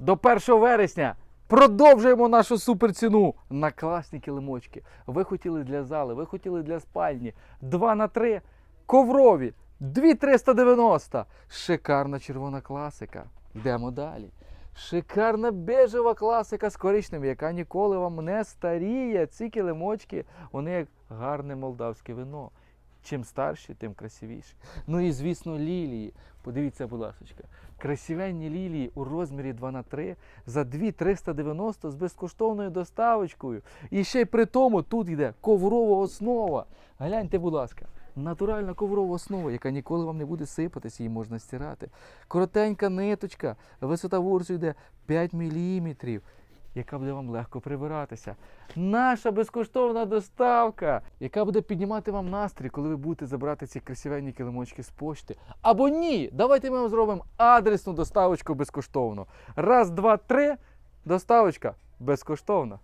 До 1 вересня продовжуємо нашу суперціну на класні килимочки. Ви хотіли для зали, ви хотіли для спальні. 2 на 3 коврові. 2390. Шикарна червона класика. Йдемо далі. Шикарна бежева класика з коричневим, яка ніколи вам не старіє. Ці килимочки, вони як гарне молдавське вино. Чим старші, тим красивіші. Ну і звісно, лілії. Подивіться, будь ласка. Красивенні лілії у розмірі 2 на 3 за 2,390 з безкоштовною доставочкою. І ще й при тому тут йде коврова основа. Гляньте, будь ласка, натуральна коврова основа, яка ніколи вам не буде сипатися, її можна стирати. Коротенька ниточка, висота ворсу йде 5 мм, яка буде вам легко прибиратися. Наша безкоштовна доставка, яка буде піднімати вам настрій, коли ви будете забрати ці красивенні килимочки з почти. Або ні, давайте ми вам зробимо адресну доставочку безкоштовно. Раз, два, три, доставочка безкоштовна.